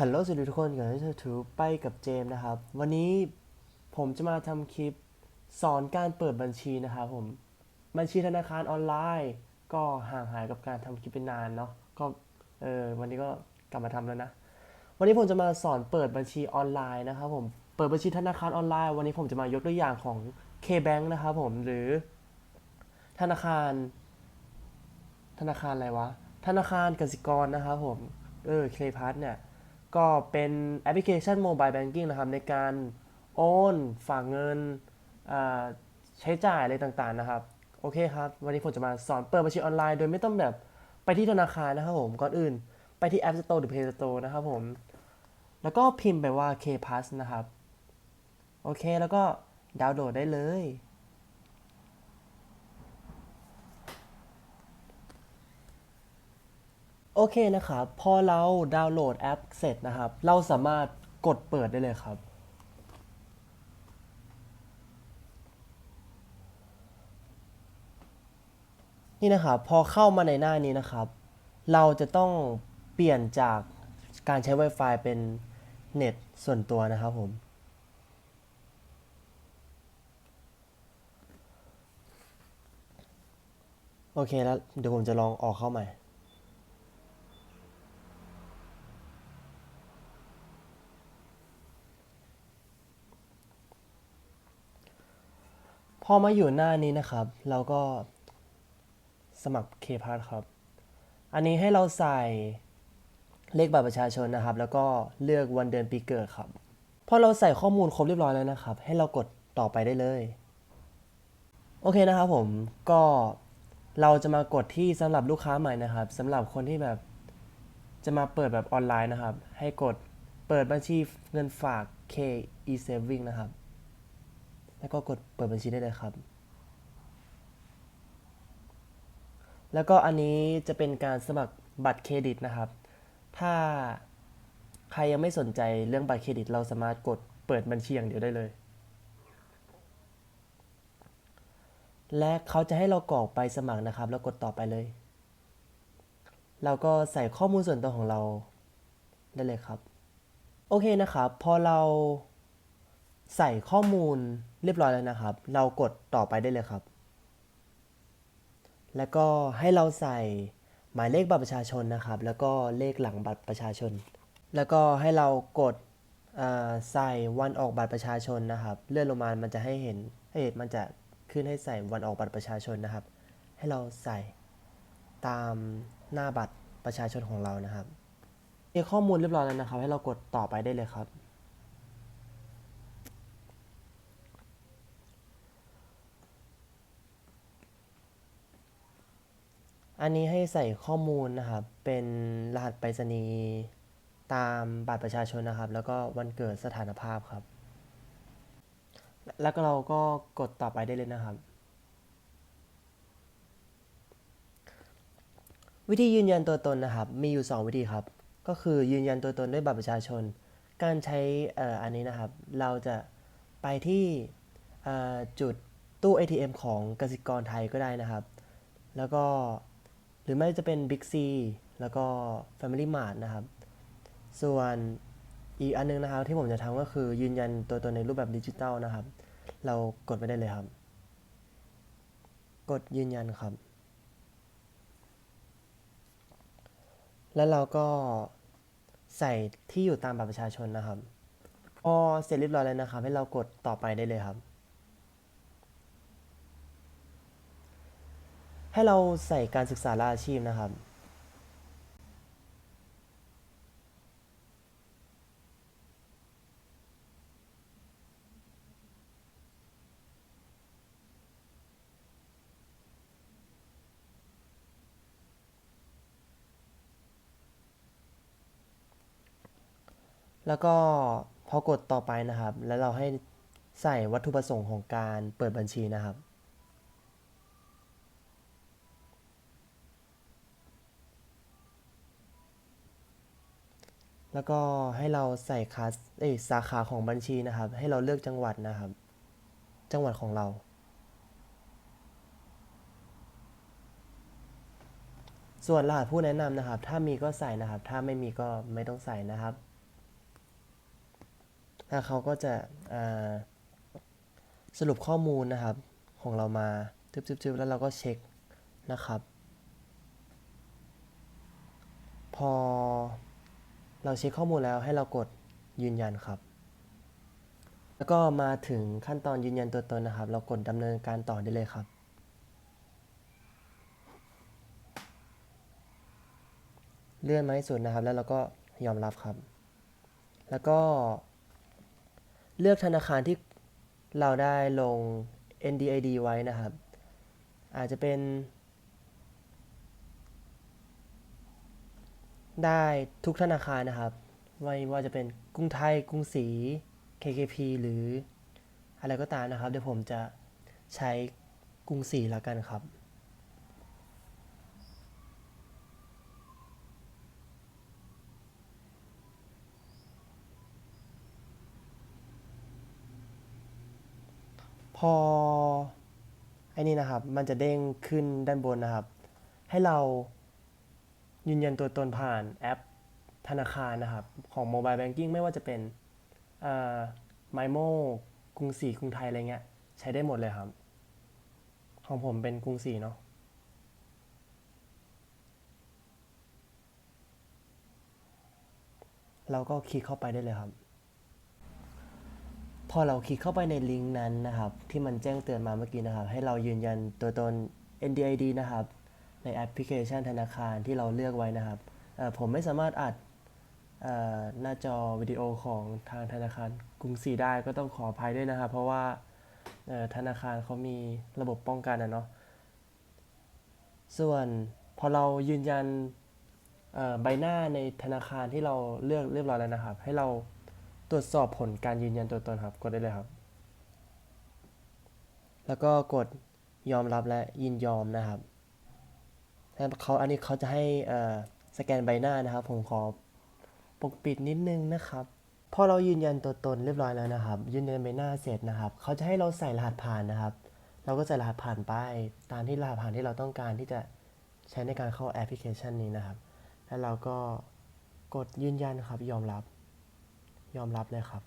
ฮัลโหลสวัสดีทุกคนกันที่ทูไปกับเจมส์นะครับ วันนี้ผมจะมาทำคลิปสอนการเปิดบัญชีนะครับผม บัญชีธนาคารออนไลน์ ก็ห่างหายกับการทำคลิปเป็นนานเนาะก็เออวันนี้ก็กลับมาทำแล้วนะ วันนี้ผมจะมาสอนเปิดบัญชีออนไลน์นะครับผม เปิดบัญชีธนาคารออนไลน์ วันนี้ผมจะมายกตัวอย่างของ K-Bank นะครับผมหรือธนาคาร ธนาคารอะไรวะ ธนาคารกสิกรนะครับผม เออเคพาร์เนี่ย ก็เป็นแอปพลิเคชันโมบายแบงกิ้งนะครับในการโอนฝากเงินใช้จ่ายอะไรต่างๆนะครับ โอเคครับ วันนี้ผมจะมาสอนเปิดบัญชีออนไลน์โดยไม่ต้องแบบไปที่ธนาคารนะครับผมก่อนอื่น ไปที่ App Store หรือ Play Store นะครับผม แล้วก็พิมพ์ไปว่า K Pass นะครับ โอเคแล้วก็ดาวน์โหลดได้เลย โอเคนะครับ พอเราดาวน์โหลดแอปเสร็จนะครับ เราสามารถกดเปิดได้เลยครับ นี่นะครับ พอเข้ามาในหน้านี้นะครับ เราจะต้องเปลี่ยนจากการใช้ Wi-Fi เป็นเน็ตส่วนตัวนะครับผม โอเคแล้วเดี๋ยวผมจะลองออกเข้าใหม่ พอมาอยู่หน้านี้นะครับ เราก็สมัครเคพาร์ครับ อันนี้ให้เราใส่เลขบัตรประชาชนนะครับ แล้วก็เลือกวันเดือนปีเกิดครับ พอเราใส่ข้อมูลครบเรียบร้อยแล้วนะครับ ให้เรากดต่อไปได้เลย โอเคนะครับผม ก็เราจะมากดที่สำหรับลูกค้าใหม่นะครับสำหรับคนที่แบบจะมาเปิดแบบออนไลน์นะครับ ให้กดเปิดบัญชีเงินฝาก K e saving นะครับ แล้วก็กดเปิดบัญชีได้เลยครับ แล้วก็อันนี้จะเป็นการสมัครบัตรเครดิตนะครับ ถ้าใครยังไม่สนใจเรื่องบัตรเครดิต เราสามารถกดเปิดบัญชีอย่างเดียวได้เลย และเขาจะให้เรากรอกไปสมัครนะครับ แล้วกดต่อไปเลย เราก็ใส่ข้อมูลส่วนตัวของเราได้เลยครับ โอเคนะครับ พอเราใส่ข้อมูล เรียบร้อยแล้วนะครับ เรากดต่อไปได้เลยครับ แล้วก็ให้เราใส่หมายเลขบัตรประชาชนนะครับ แล้วก็เลขหลังบัตรประชาชน แล้วก็ให้เรากดใส่วันออกบัตรประชาชนนะครับ เลื่อนลงมา มันจะให้เห็นเอ้ยมันจะขึ้นให้ใส่วันออกบัตรประชาชนนะครับ ให้เราใส่ตามหน้าบัตรประชาชนของเรานะครับมีข้อมูลเรียบร้อยแล้วนะครับ ให้เรากดต่อไปได้เลยครับ อันนี้ให้ใส่ข้อมูลนะครับ เป็นรหัสไปรษณีย์ตามบัตรประชาชนนะครับ แล้วก็วันเกิดสถานภาพครับ แล้วก็เราก็กดต่อไปได้เลยนะครับ วิธียืนยันตัวตนนะครับ มีอยู่ 2 วิธีครับ ก็คือยืนยันตัวตนด้วยบัตรประชาชน การใช้อ,อ,อันนี้นะครับ เราจะไปที่จุดตู้ ATM ของกสิกรไทยก็ได้นะครับ แล้วก็ หรือไม่จะเป็น Big C แล้วก็ Family Mart นะครับ ส่วนอีกอันนึงนะครับที่ผมจะทำก็คือยืนยันตัวตนในรูปแบบดิจิตอลนะครับ เรากดไปได้เลยครับ กดยืนยันครับ แล้วเราก็ใส่ที่อยู่ตามบัตรประชาชนนะครับพอเสร็จเรียบร้อยแล้วนะครับ ให้เรากดต่อไปได้เลยครับ ให้เราใส่การศึกษาและอาชีพนะครับ แล้วก็พอกดต่อไปนะครับ แล้วเราให้ใส่วัตถุประสงค์ของการเปิดบัญชีนะครับ แล้วก็ให้เราใส่คาสเอ้ยสาขาของบัญชีนะครับ ให้เราเลือกจังหวัดนะครับ จังหวัดของเรา ส่วนรหัสผู้แนะนำนะครับ ถ้ามีก็ใส่นะครับ ถ้าไม่มีก็ไม่ต้องใส่นะครับแล้วเขาก็จะสรุปข้อมูลนะครับ ของเรามาจึ๊บๆแล้วเราก็เช็คนะครับ พอ เราเช็คข้อมูลแล้วให้เรากดยืนยันครับ แล้วก็มาถึงขั้นตอนยืนยันตัวตนนะครับ เรากดดำเนินการต่อได้เลยครับ เลื่อนมาให้สุดนะครับ แล้วเราก็ยอมรับครับ แล้วก็ เลือกธนาคารที่เราได้ลง NDID ไว้นะครับ อาจจะเป็น ได้ทุกธนาคารนะครับ ไม่ว่าจะเป็นกรุงไทยกรุงศรี KKP หรืออะไรก็ตามนะครับ เดี๋ยวผมจะใช้กรุงศรีแล้วกันครับ พอไอ้นี่นะครับ มันจะเด้งขึ้นด้านบนนะครับ ให้เรา ยืนยันตัวตนผ่านแอปธนาคารนะครับ ของ Mobile Banking ไม่ว่าจะเป็นไมโมกรุงศรีกรุงไทยอะไรเงี้ย ใช้ได้หมดเลยครับ ของผมเป็นกรุงศรีเนาะเราก็คลิกเข้าไปได้เลยครับ พอเราคลิกเข้าไปในลิงก์นั้นนะครับ ที่มันแจ้งเตือนมาเมื่อกี้นะครับ ให้เรายืนยันตัวตน NDID นะครับ ในแอปพลิเคชันธนาคารที่เราเลือกไว้นะครับ ผมไม่สามารถอัดหน้าจอวิดีโอของทางธนาคารกรุงศรีได้ก็ต้องขออภัยด้วยนะครับ เพราะว่าธนาคารเขามีระบบป้องกันนะเนาะส่วนพอเรายืนยันใบหน้าในธนาคารที่เราเลือกเรียบร้อยแล้วนะครับ ให้เราตรวจสอบผลการยืนยันตัวตนครับกดได้เลยครับ แล้วก็กดยอมรับและยินยอมนะครับ เขาอันนี้เขาจะให้สแกนใบหน้านะครับ ผมขอปกปิดนิดนึงนะครับพอเรายืนยันตัวตนเรียบร้อยแล้วนะครับ ยืนยันใบหน้าเสร็จนะครับ เขาจะให้เราใส่รหัสผ่านนะครับ เราก็ใส่รหัสผ่านไปตามที่รหัสผ่านที่เราต้องการที่จะใช้ในการเข้าแอปพลิเคชันนี้นะครับ แล้วเราก็กดยืนยันครับ ยอมรับ ยอมรับเลยครับ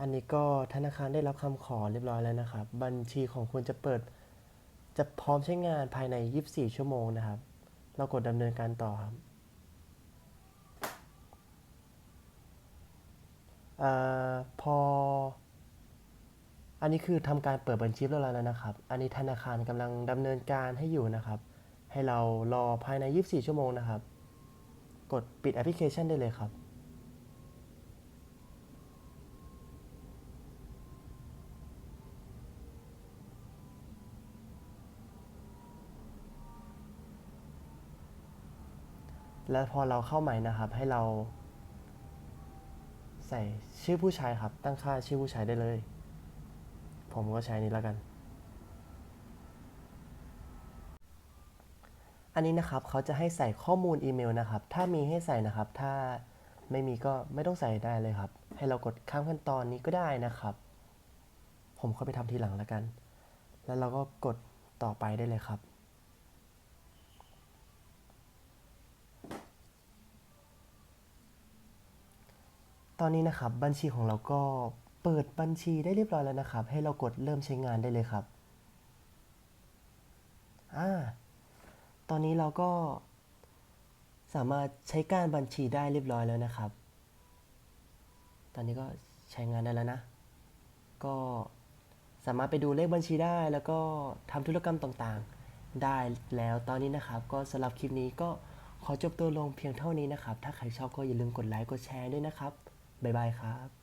อันนี้ก็ธนาคารได้รับคำขอเรียบร้อยแล้วนะครับ บัญชีของคุณจะเปิด จะพร้อมใช้งานภายใน 24 ชั่วโมงนะครับ เรากดดำเนินการต่อครับอาพอ อันนี้คือทำการเปิดบัญชีเรียบร้อยแล้วนะครับ อันนี้ธนาคารกำลังดำเนินการให้อยู่นะครับ ให้เรารอภายใน 24 ชั่วโมงนะครับ กดปิดแอปพลิเคชันได้เลยครับ แล้วพอเราเข้าใหม่นะครับ ให้เรา ใส่ชื่อผู้ใช้ครับ ตั้งค่าชื่อผู้ใช้ได้เลย ผมก็ใช้นี้แล้วกัน อันนี้นะครับเขาจะให้ใส่ข้อมูลอีเมลนะครับ ถ้ามีให้ใส่นะครับ ถ้าไม่มีก็ไม่ต้องใส่ได้เลยครับ ให้เรากดข้ามขั้นตอนนี้ก็ได้นะครับ ผมเข้าไปทำทีหลังแล้วกัน แล้วเราก็กดต่อไปได้เลยครับ ตอนนี้นะครับบัญชีของเราก็เปิดบัญชีได้เรียบร้อยแล้วนะครับ ให้เรากดเริ่มใช้งานได้เลยครับอ่าตอนนี้เราก็สามารถใช้การบัญชีได้เรียบร้อยแล้วนะครับ ตอนนี้ก็ใช้งานได้แล้วนะ ก็สามารถไปดูเลขบัญชีได้ แล้วก็ทำธุรกรรมต่างๆ ได้แล้วตอนนี้นะครับ ก็สำหรับคลิปนี้ก็ขอจบตัวลงเพียงเท่านี้นะครับ ถ้าใครชอบก็อย่าลืมกดไลค์ กดแชร์ด้วยนะครับ บ๊ายบายครับ